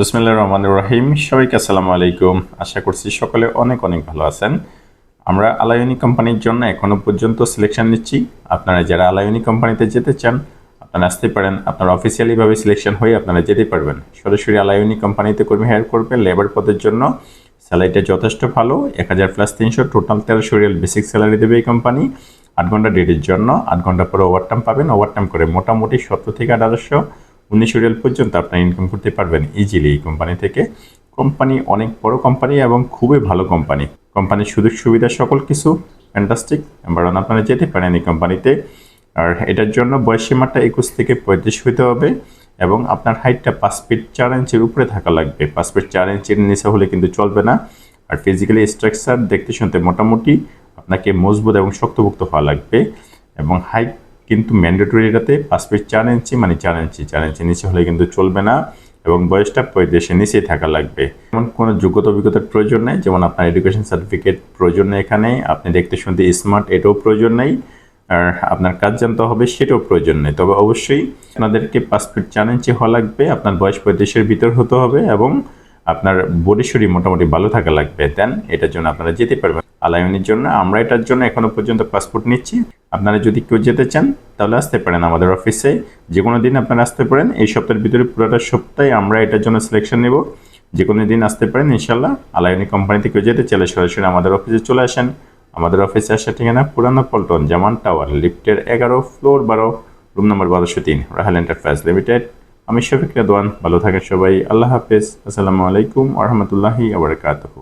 বিসমিল্লাহ রহমান রহিম। সবাইকে আসসালামু আলাইকুম। আশা করছি সকলে অনেক অনেক ভালো আছেন। আমরা আলায়নি কোম্পানির জন্য এখনও পর্যন্ত সিলেকশন নিচ্ছি। আপনারা যারা আলায়নি কোম্পানিতে যেতে চান, আপনারা আসতে পারেন। আপনারা অফিসিয়ালিভাবে সিলেকশন হয়ে আপনারা যেতে পারবেন। সরাসরি আলায়নি কোম্পানিতে কর্মী হায়ার করবে লেবার পদের জন্য। স্যালারিটা যথেষ্ট ভালো। এক হাজার প্লাস তিনশো টোটাল তেরোশো রিয়াল বেসিক স্যালারি দেবে এই কোম্পানি আট ঘণ্টা ডেটের জন্য। আট ঘণ্টা পরে ওভারটাইম পাবেন। ওভারটাইম করে মোটামুটি সত্তর থেকে আঠারোশো। উনিশশো রিয়াল পর্যন্ত আপনারা ইনকাম করতে পারবেন ইজিলি এই কোম্পানি থেকে। কোম্পানি অনেক বড় কোম্পানি এবং খুবই ভালো কোম্পানি কোম্পানির সুযোগ সুবিধা সকল কিছু ফ্যান্টাস্টিক কারণ আপনারা যেতে পারেন এই কোম্পানিতে আর এটার জন্য বয়স সীমাটা একুশ থেকে পঁয়ত্রিশ হতে হবে এবং আপনার হাইটটা পাঁচ ফিট চার ইঞ্চির উপরে থাকা লাগবে। পাঁচ ফিট চার ইঞ্চির নিচে হলে কিন্তু চলবে না। আর ফিজিক্যালি স্ট্রাকচার দেখতে শুনতে মোটামুটি আপনাকে মজবুত এবং শক্তপোক্ত হওয়া লাগবে। এবং হাইট কিন্তু ম্যান্ডেটরি এটাতে পাঁচ ফিট চার ইঞ্চি মানে চার ইঞ্চি চার ইঞ্চি নিচে হলে কিন্তু চলবে না এবং বয়সটা পঁয়ত্রিশের নিচেই থাকা লাগবে। যেমন কোনো যোগ্যতা অভিজ্ঞতার প্রয়োজন নেই, যেমন আপনার এডুকেশন সার্টিফিকেট প্রয়োজন নেই এখানে, আপনি দেখতে শুনতে স্মার্ট এটাও প্রয়োজন নেই, আর আপনার কাজ জানতে হবে সেটাও প্রয়োজন নেই। তবে অবশ্যই আপনাদেরকে ফিট চার ইঞ্চি হওয়া লাগবে, আপনার বয়স পঁয়ত্রিশের ভিতর হতে হবে এবং আপনার বডি শরীর মোটামুটি ভালো থাকা লাগবে দেন এটার জন্য আপনারা যেতে পারবেন। আলায়নির জন্য আমরা এটার জন্য এখনও পর্যন্ত পাসপোর্ট নিচ্ছি। আপনারা যদি কেউ যেতে চান, তাহলে আসতে পারেন আমাদের অফিসে যে কোনো দিন আপনারা আসতে পারেন, এই সপ্তাহের ভিতরে পুরোটা সপ্তাহে আমরা এটার জন্য সিলেকশন নেব। যে কোনো দিন আসতে পারেন ইনশাল্লাহ আলায়নি কোম্পানিতে কেউ যেতে চাইলে সরাসরি আমাদের অফিসে চলে আসেন। আমাদের অফিসে আসার ঠিকানা পুরানো পল্টন জামান টাওয়ার, লিফটের এগারো, ফ্লোর বারো, রুম নম্বর বারোশো তিন, রাহাল এন্টারপ্রাইজ লিমিটেড। আমি শফিক রেদওয়ান ভালো থাকেন সবাই। আল্লাহ হাফেজ। আসসালামু আলাইকুম আরহামতুল্লাহি আবরকাতহু